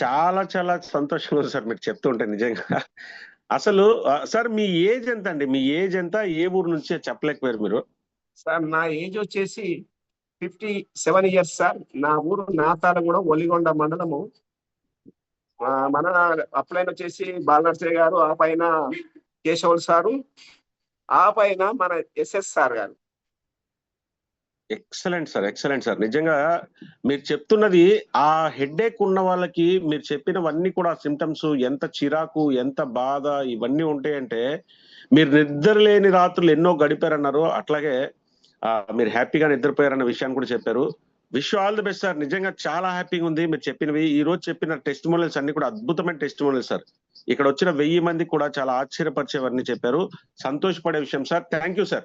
చాలా చాలా సంతోషంగా ఉంది సార్ మీరు చెప్తుంటే నిజంగా. అసలు సార్ మీ ఏజ్ ఎంత అండి మీ ఏజ్ ఎంత? ఏ ఊరు నుంచి చెప్పలేకపోయారు మీరు? సార్ నా ఏజ్ వచ్చేసి ఫిఫ్టీ సెవెన్ ఇయర్స్ సార్. నా ఊరు నాతాల కూడా ఒలిగొండ మండలము. మన అప్లైన్ వచ్చేసి బాలనర్సే గారు ఆ పైన కేశవులు సారు ఆ పైన మన SS sir garu. Excellent sir excellent sir. నిజంగా మీరు చెప్తున్నది ఆ హెడేక్ ఉన్న వాళ్ళకి మీరు చెప్పినవన్నీ కూడా సిమ్టమ్స్ ఎంత చిరాకు ఎంత బాధ ఇవన్నీ ఉంటాయంటే మీరు నిద్ర లేని రాత్రులు ఎన్నో గడిపారన్నారు. అట్లాగే మీరు హ్యాపీగా నిద్రపోయారన్న విషయాన్ని కూడా చెప్పారు. Wish all the best sir. నిజంగా చాలా హ్యాపీగా ఉంది మీరు చెప్పినవి. ఈ రోజు చెప్పిన టెస్ట్ మోడల్స్ అన్ని కూడా అద్భుతమైన టెస్ట్ మోడల్స్ సార్. ఇక్కడ వచ్చిన వెయ్యి మంది కూడా చాలా ఆశ్చర్యపరిచేవన్నీ చెప్పారు. సంతోషపడే విషయం sir. Thank you sir.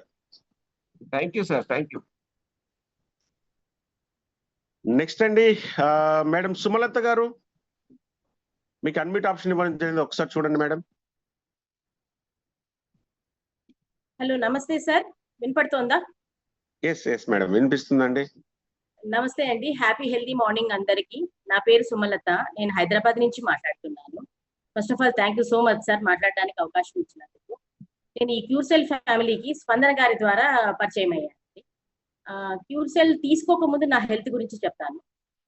Thank you sir. Thank you. Next అండి మేడం సుమలత గారు మీకు అన్మిట్ ఆప్షన్ ఇవ్వడం జరిగింది. ఒకసారి చూడండి మేడం. హలో నమస్తే సార్. వినపడుతోందా? Yes yes madam. వినిపిస్తుందండి. నమస్తే అండి. హ్యాపీ హెల్దీ మార్నింగ్ అందరికి. నా పేరు సుమలత. నేను హైదరాబాద్ నుంచి మాట్లాడుతున్నాను. First of all thank you so much sir మాట్లాడడానికి అవకాశం ఇచ్చినందుకు. నేను ఈ క్యూర్సెల్ ఫ్యామిలీకి స్పందన గారి ద్వారా పరిచయం అయ్యాను. క్యూర్ సెల్ తీసుకోకముందు నా హెల్త్ గురించి చెప్తాను.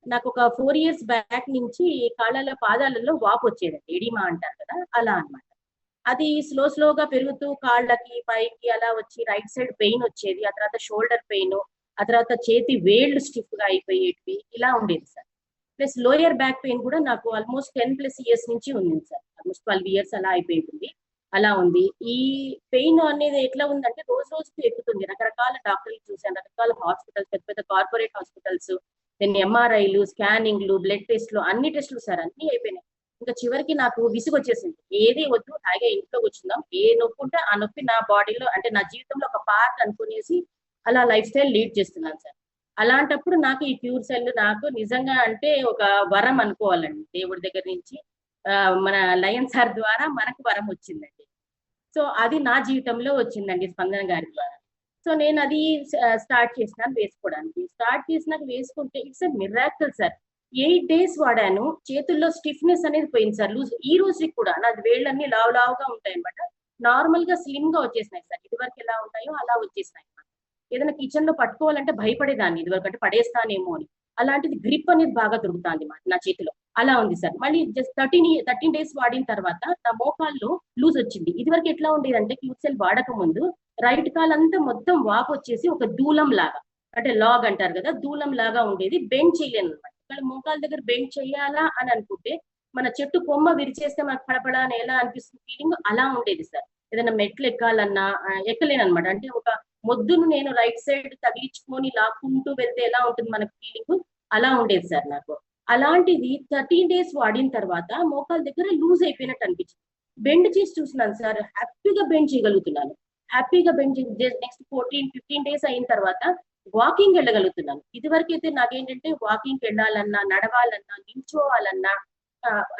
నాకు ఒక ఫోర్ ఇయర్స్ బ్యాక్ నుంచి కాళ్ళలో పాదాలలో వాపు వచ్చేదండి. ఎడిమా అంటారు కదా అలా అన్నమాట. అది స్లో స్లోగా పెరుగుతూ కాళ్ళకి పైకి అలా వచ్చి రైట్ సైడ్ పెయిన్ వచ్చేది. ఆ తర్వాత షోల్డర్ పెయిన్ ఆ తర్వాత చేతి వేళ్ళు స్టిఫ్గా అయిపోయేటివి ఇలా ఉండేది sir. Plus lower back pain కూడా నాకు ఆల్మోస్ట్ టెన్ ప్లస్ ఇయర్స్ నుంచి ఉంది సార్. ఆల్మోస్ట్ ట్వెల్వ్ ఇయర్స్ అలా అయిపోయింది. అలా ఉంది. ఈ పెయిన్ అనేది ఎట్లా ఉందంటే రోజు రోజుకి ఎక్కుతుంది. రకరకాల డాక్టర్లు చూసాను రకరకాల హాస్పిటల్స్ పెద్ద పెద్ద కార్పొరేట్ హాస్పిటల్స్ దెన్ ఎంఆర్ఐలు స్కానింగ్లు బ్లడ్ టెస్ట్లు అన్ని టెస్ట్లు సార్ అన్ని అయిపోయినాయి. ఇంకా చివరికి నాకు విసుగు వచ్చేసింది ఏది వద్దు హాయిగా ఇంట్లో కూర్చుందాం ఏ నొప్పి ఉంటే ఆ నొప్పి నా బాడీలో అంటే నా జీవితంలో ఒక పార్ట్ అనుకునేసి అలా లైఫ్ స్టైల్ లీడ్ చేస్తున్నాను సార్. అలాంటప్పుడు నాకు ఈ ప్యూర్ సెల్ నాకు నిజంగా అంటే ఒక వరం అనుకోవాలండి. దేవుడి దగ్గర నుంచి మన లయన్ సార్ ద్వారా మనకు వరం వచ్చిందండి. సో అది నా జీవితంలో వచ్చిందండి స్పందన గారి ద్వారా. సో నేను అది స్టార్ట్ చేసినాను వేసుకోవడానికి. స్టార్ట్ చేసినాక వేసుకుంటే it's a miracle sir eight days వాడాను. చేతుల్లో స్టిఫ్నెస్ అనేది పోయింది సార్ లూజ్ ఈ రోజుకి కూడా నాది వేళ్ళన్నీ లావు లావుగా ఉంటాయి అనమాట నార్మల్గా స్లిమ్గా వచ్చేసినాయి సార్ ఇదివరకు ఎలా ఉంటాయో అలా వచ్చేసినాయి ఏదైనా కిచెన్లో పట్టుకోవాలంటే భయపడేదాన్ని. ఇదివరకు అంటే పడేస్తానేమో అని. అలాంటిది గ్రిప్ అనేది బాగా దొరుకుతుంది నా చేతిలో. అలా ఉంది సార్. మళ్ళీ జస్ట్ థర్టీన్ థర్టీన్ డేస్ వాడిన తర్వాత నా మోకాల్లో లూజ్ వచ్చింది. ఇదివరకు ఎట్లా ఉండేది అంటే క్యూసెల్ వాడక ముందు రైట్ కాల్ అంతా మొత్తం వాపు వచ్చేసి ఒక దూలం లాగా అంటే లాగ్ అంటారు కదా దూలం లాగా ఉండేది బెండ్ చేయలేను అనమాట ఇక్కడ మోకాల దగ్గర బెండ్ చేయాలా అని అనుకుంటే మన చెట్టు కొమ్మ విరిచేస్తే మనకు పడపడా అని ఎలా అనిపిస్తుంది ఫీలింగ్ అలా ఉండేది సార్. ఏదైనా మెట్లు ఎక్కాలన్నా ఎక్కలేను అనమాట అంటే ఒక మొద్దును నేను రైట్ సైడ్ తగిలించుకొని లాక్కుంటూ వెళ్తే ఎలా ఉంటుంది మనకు ఫీలింగ్ అలా ఉండేది సార్ నాకు. అలాంటిది థర్టీన్ డేస్ వాడిన తర్వాత మోకాల దగ్గర లూజ్ అయిపోయినట్టు అనిపించింది. బెండ్ చేసి చూసినాను సార్ హ్యాపీగా బెండ్ చేయగలుగుతున్నాను. హ్యాపీగా bend next fourteen fifteen days అయిన తర్వాత వాకింగ్ వెళ్ళగలుగుతున్నాను. ఇదివరకు అయితే నాకేంటంటే వాకింగ్ వెళ్ళాలన్నా నడవాలన్నా నిల్చోవాలన్నా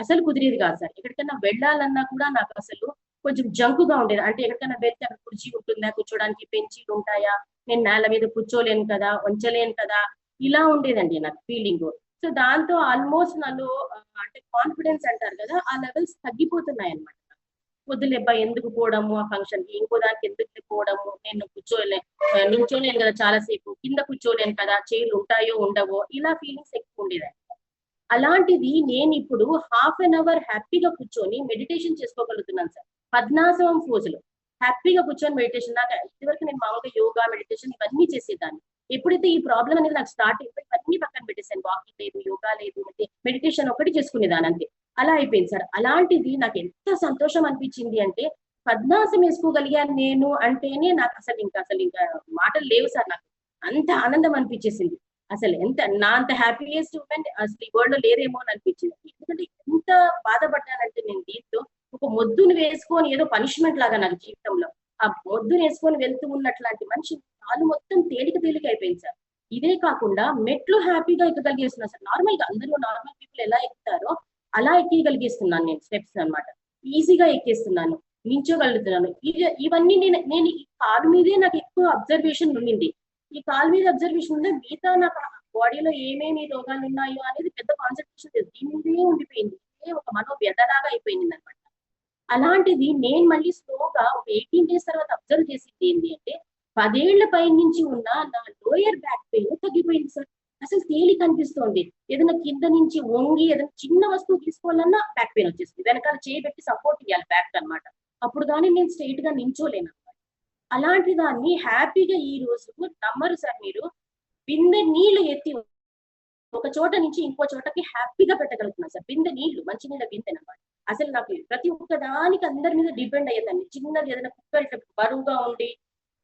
అసలు కుదిరేది కాదు సార్. ఎక్కడికైనా వెళ్ళాలన్నా కూడా నాకు అసలు కొంచెం జంకుగా ఉండేది. అంటే ఎక్కడికైనా వెళ్తే అక్కడ కుర్చీ ఉంటుందా? కూర్చోడానికి బెంచీలు ఉంటాయా? నేను నేల మీద కూర్చోలేను కదా? ఉంచలేను కదా? ఇలా ఉండేదండి నాకు ఫీలింగ్. సో దాంతో ఆల్మోస్ట్ నన్ను అంటే కాన్ఫిడెన్స్ అంటారు కదా ఆ లెవెల్స్ తగ్గిపోతున్నాయి అనమాట వద్దులేబ్బా ఎందుకు పోవడము ఆ ఫంక్షన్కి? ఇంకో దానికి ఎందుకు పోవడము? నేను కూర్చోలే నిల్చోలేను కదా చాలాసేపు. కింద కూర్చోలేను కదా చైర్లు ఉంటాయో ఉండవో? ఇలా ఫీలింగ్స్ ఎక్కువ ఉండేదాన్ని. అలాంటిది నేను ఇప్పుడు హాఫ్ అన్ అవర్ హ్యాపీగా కూర్చొని మెడిటేషన్ చేసుకోగలుగుతున్నాను సార్. పద్నాసవం ఫోజులో హ్యాపీగా కూర్చొని మెడిటేషన్ నాకు ఇదివరకు నేను మామూలుగా యోగా మెడిటేషన్ ఇవన్నీ చేసేదాన్ని. ఎప్పుడైతే ఈ ప్రాబ్లం అనేది నాకు స్టార్ట్ అయిందో ఇవన్నీ పక్కన పెట్టేసాను వాకింగ్ లేదు యోగా లేదు మెడిటేషన్ ఒకటి చేసుకునేదాని అంతే. అలా అయిపోయింది సార్. అలాంటిది నాకు ఎంత సంతోషం అనిపించింది అంటే పద్మాసం వేసుకోగలిగాను నేను అంటేనే నాకు అసలు ఇంకా అసలు ఇంకా మాటలు లేవు సార్ నాకు. అంత ఆనందం అనిపించేసింది. అసలు ఎంత నా అంత హ్యాపీయెస్ట్ మూమెంట్ అసలు ఈ వరల్డ్లో లేరేమో అని అనిపించింది. ఎందుకంటే ఎంత బాధపడ్డానంటే నేను దీంతో ఒక మొద్దును వేసుకొని ఏదో పనిష్మెంట్ లాగా నాకు జీవితంలో. ఆ బొద్దు వేసుకొని వెళ్తూ ఉన్నట్లాంటి మనిషి కాలు మొత్తం తేలిక తేలిక అయిపోయింది సార్. ఇదే కాకుండా మెట్లు హ్యాపీగా ఎక్కగలిగేస్తున్నా సార్. నార్మల్గా అందరూ నార్మల్ పీపుల్ ఎలా ఎక్కుతారో అలా ఎక్కగలిగేస్తున్నాను నేను స్టెప్స్ అన్నమాట. ఈజీగా ఎక్కేస్తున్నాను నించోగలుగుతున్నాను. ఇవి- ఇవన్నీ నేను నేను ఈ కాలు మీదే నాకు ఎక్కువ అబ్జర్వేషన్ ఉండింది. ఈ కాలు మీద అబ్జర్వేషన్ ఉంటే మిగతా నాకు బాడీలో ఏమేమి రోగాలు ఉన్నాయో అనేది పెద్ద కాన్సన్ట్రేషన్ లేదు. దీని మీదే ఉండిపోయింది. ఇదే ఒక మనో వ్యధలాగా అయిపోయింది అనమాట అలాంటిది నేను మళ్ళీ స్లోగా ఒక ఎయిటీన్ డేస్ తర్వాత అబ్జర్వ్ చేసింది ఏంటి అంటే పదేళ్ళ పై నుంచి ఉన్న నా లోయర్ బ్యాక్ పెయిన్ తగ్గిపోయింది సార్. అసలు తేలి కనిపిస్తోంది ఏదైనా కింద నుంచి వంగి ఏదైనా చిన్న వస్తువు తీసుకోవాలన్నా బ్యాక్ పెయిన్ వచ్చేస్తుంది వెనకాల చేయబెట్టి సపోర్ట్ ఇవ్వాలి బ్యాక్ అన్నమాట. అప్పుడు కానీ నేను స్ట్రైట్గా నించోలేను అనమాట అలాంటి దాన్ని హ్యాపీగా ఈ రోజు నమ్మరు సార్ మీరు. బిందె నీళ్ళు ఎత్తి ఒక చోట నుంచి ఇంకో చోటకి హ్యాపీగా పెట్టగలుగుతున్నాను సార్. బిందె నీళ్ళు మంచినీళ్ళ బిందె అనమాట అసలు నాకు ప్రతి ఒక్క దానికి అందరి మీద డిపెండ్ అయ్యేదాన్ని. చిన్నది ఏదైనా కుక్క ఇట్లా బరువుగా ఉండి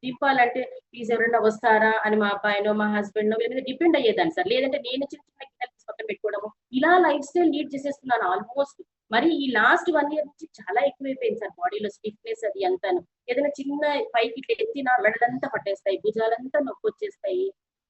దింపాలంటే ప్లీజ్ ఎవరైనా వస్తారా అని మా అబ్బాయినో మా హస్బెండ్ వీళ్ళ మీద డిపెండ్ అయ్యేదాన్ని సార్. లేదంటే నేను చిన్న చిన్న గిన్నెలు పక్కన పెట్టుకోవడము. ఇలా లైఫ్ స్టైల్ లీడ్ చేసేస్తున్నాను ఆల్మోస్ట్ మరి ఈ లాస్ట్ వన్ ఇయర్ నుంచి చాలా ఎక్కువైపోయింది సార్ బాడీలో స్టిఫ్నెస్ అది అంతాను. ఏదైనా చిన్న పైకి ఇట్లా ఎత్తినా మెడలంతా పట్టేస్తాయి భుజాలంతా నొప్పి వచ్చేస్తాయి.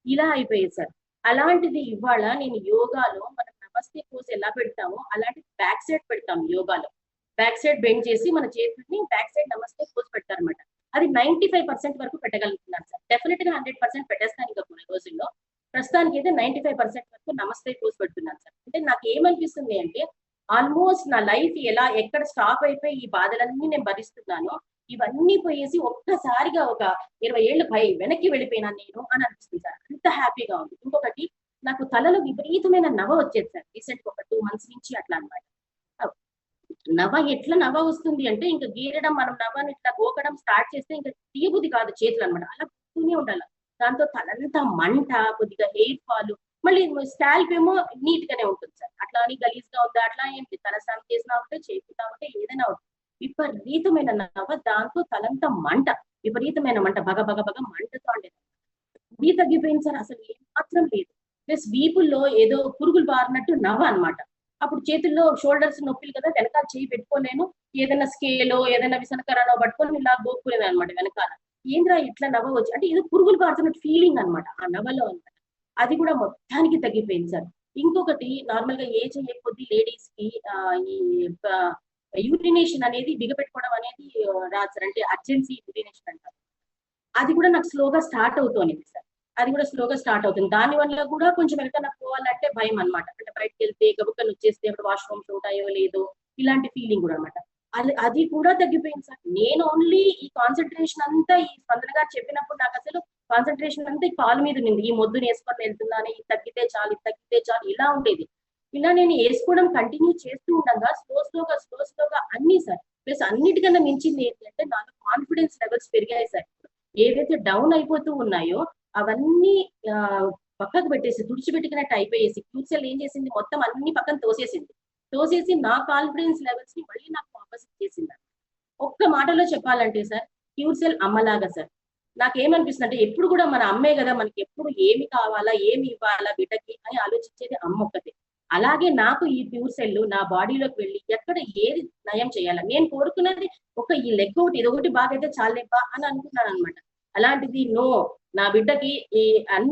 ఇలా అయిపోయింది సార్. అలాంటిది ఇవాళ నేను యోగాలో మన నమస్తే పోజ్ ఎలా పెడతామో అలాంటి బ్యాక్ సైడ్ పెడతాం యోగాలో. బ్యాక్ సైడ్ బెండ్ చేసి మన చేతుల్ని బ్యాక్ సైడ్ నమస్తే పోజ్ పెడతారనమాట అది నైన్టీ ఫైవ్ పర్సెంట్ వరకు పెట్టగలుగుతున్నాను సార్. డెఫినెట్గా హండ్రెడ్ పర్సెంట్ పెట్టేస్తాను ఇంకా కొన్ని రోజుల్లో. ప్రస్తుతానికి అయితే నైన్టీ ఫైవ్ పర్సెంట్ వరకు నమస్తే పోజ్ పెడుతున్నాను సార్. అంటే నాకు ఏమనిపిస్తుంది అంటే ఆల్మోస్ట్ నా లైఫ్ ఎలా ఎక్కడ స్టాప్ అయిపోయి ఈ బాధలన్నీ నేను భరిస్తున్నానో ఇవన్నీ పోయేసి ఒక్కసారిగా ఒక ఇరవై ఏళ్ళు పై వెనక్కి వెళ్ళిపోయినా నేను అని అనిపిస్తుంది సార్. అంత హ్యాపీగా ఉంది. ఇంకొకటి నాకు తలలో విపరీతమైన నవ వచ్చేది సార్. రీసెంట్ ఒక టూ మంత్స్ నుంచి అట్లా అనమాట నవ ఎట్లా నవ వస్తుంది అంటే ఇంకా గీరడం మనం నవ్వని ఇట్లా గోకడం స్టార్ట్ చేస్తే ఇంకా తీయబుద్ధి కాదు చేతులు అనమాట అలా పోతూనే ఉండాలి. దాంతో తలంతా మంట కొద్దిగా హెయిర్ ఫాల్ మళ్ళీ స్కాల్ప్ ఏమో నీట్ గానే ఉంటుంది సార్. అట్లా అని గలీజ్గా ఉందా అట్లా ఏంటి? తల స్నానం చేసినా ఉంటే చేపుతా ఉంటే ఏదైనా ఉంటుంది విపరీతమైన నవ దాంతో తలంతా మంట విపరీతమైన మంట బగ బగ బగ మంటతో ఉండేది తగ్గిపోయింది సార్. అసలు ఏం మాత్రం లేదు. ప్లస్ వీపుల్లో ఏదో పురుగులు బారినట్టు నవ్వ అన్నమాట. అప్పుడు చేతుల్లో షోల్డర్స్ నొప్పులు కదా వెనకాల చేయి పెట్టుకోలేను ఏదైనా స్కేలో ఏదైనా విసనకరాలో పట్టుకొని ఇలా గోక్కునేది అనమాట వెనకాల. ఏంద్రా ఇట్లా నవ్వ వచ్చి అంటే ఏదో పురుగులు బారుతున్నట్టు ఫీలింగ్ అన్నమాట ఆ నవ్వలో అనమాట అది కూడా మొత్తానికి తగ్గిపోయింది సార్. ఇంకొకటి నార్మల్గా ఏజ్ అయ్యే కొద్ది లేడీస్కి ఆ, ఈ యూరినేషన్ అనేది బిగపెట్టుకోవడం అనేది రాదు సార్. అంటే అర్జెన్సీ యూరినేషన్ అంటారు. అది కూడా నాకు స్లోగా స్టార్ట్ అవుతుంది. అది కూడా స్లోగా స్టార్ట్ అవుతుంది. దాని వల్ల కూడా కొంచెం వెనకన్నా పోవాలంటే భయం అన్నమాట. అంటే బయటకు వెళ్తే గబుక్కలు వచ్చేస్తే అప్పుడు వాష్రూమ్స్ ఉంటాయో లేదో ఇలాంటి ఫీలింగ్ కూడా అనమాట అది అది కూడా తగ్గిపోయింది సార్. నేను ఓన్లీ ఈ కాన్సన్ట్రేషన్ అంతా ఈ స్పందన గారు చెప్పినప్పుడు నాకు అసలు కాన్సన్ట్రేషన్ అంతా ఈ కాలు మీద ఉంది ఈ మొద్దుని వేసుకొని వెళ్తున్నాను ఇది తగ్గితే చాలు ఇది తగ్గితే చాలు ఇలా ఉండేది. ఇలా నేను వేసుకోవడం కంటిన్యూ చేస్తూ ఉండగా స్లో స్లోగా స్లో స్లోగా అన్ని సార్. ప్లస్ అన్నిటికన్నా మించింది ఏంటంటే నాలో కాన్ఫిడెన్స్ లెవెల్స్ పెరిగాయి సార్. ఏవైతే డౌన్ అయిపోతూ ఉన్నాయో అవన్నీ పక్కకు పెట్టేసి తుడిచిపెట్టుకున్నట్టు అయిపోయేసి క్యూసెల్ ఏం చేసింది? మొత్తం అన్ని పక్కన తోసేసింది. తోసేసి నా కాన్ఫిడెన్స్ లెవెల్స్ని మళ్ళీ నాకు వాపస్ చేసింది ఒక్క మాటలో చెప్పాలంటే సార్ క్యూర్సెల్ అమ్మలాగా సార్. నాకేమనిపిస్తుంది అంటే ఎప్పుడు కూడా మన అమ్మే కదా మనకి ఎప్పుడు ఏమి కావాలా ఏమి ఇవ్వాలా బిడ్డకి అని ఆలోచించేది అమ్మ ఒక్కతే. అలాగే నాకు ఈ ప్యూర్ సెల్ నా బాడీలోకి వెళ్ళి ఎక్కడ ఏది నయం చేయాలా? నేను కోరుకున్నది ఒక ఈ లెగ్ ఒకటి ఇది ఒకటి బాగైతే చాలేబ్బా అని అనుకున్నాను అనమాట అలాంటిది నో నా బిడ్డకి ఈ అన్ని